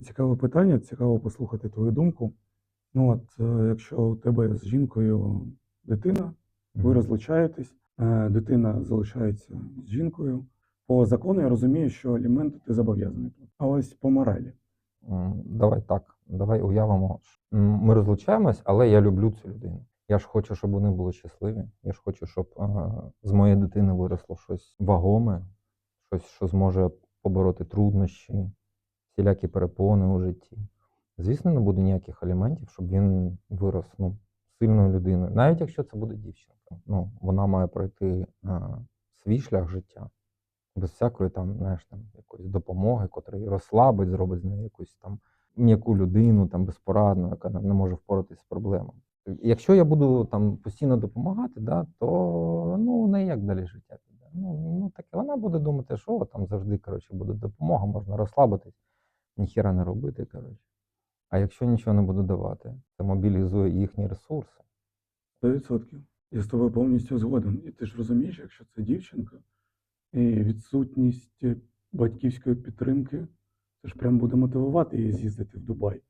Цікаве питання, цікаво послухати твою думку. Ну от, е, якщо у тебе з жінкою дитина, ви розлучаєтесь, е, дитина залишається з жінкою. По закону я розумію, що аліменти ти зобов'язаний. А ось по моралі. Давай так, давай уявимо. Ми розлучаємось, але я люблю цю людину. Я ж хочу, щоб вони були щасливі. Я ж хочу, щоб е, з моєї дитини виросло щось вагоме, щось, що зможе побороти труднощі, всілякі перепони у житті. Звісно, не буде ніяких аліментів, щоб він вирос ну, сильною людиною. Навіть якщо це буде дівчинка. Ну, вона має пройти е, свій шлях життя без всякої там, знаєш, там якоїсь допомоги, котра її розслабить, зробить з неї якусь там м'яку людину, там безпорадну, яка не може впоратись з проблемами. Якщо я буду там постійно допомагати, да, то ну не як далі життя піде. Ну, ну таке вона буде думати, що там завжди коротше, буде допомога, можна розслабитись, ніхіра не робити. Коротше. А якщо нічого не буду давати, це мобілізує їхні ресурси. 100%. Я з тобою повністю згоден. І ти ж розумієш, якщо це дівчинка, і відсутність батьківської підтримки, це ж прям буде мотивувати її з'їздити в Дубай.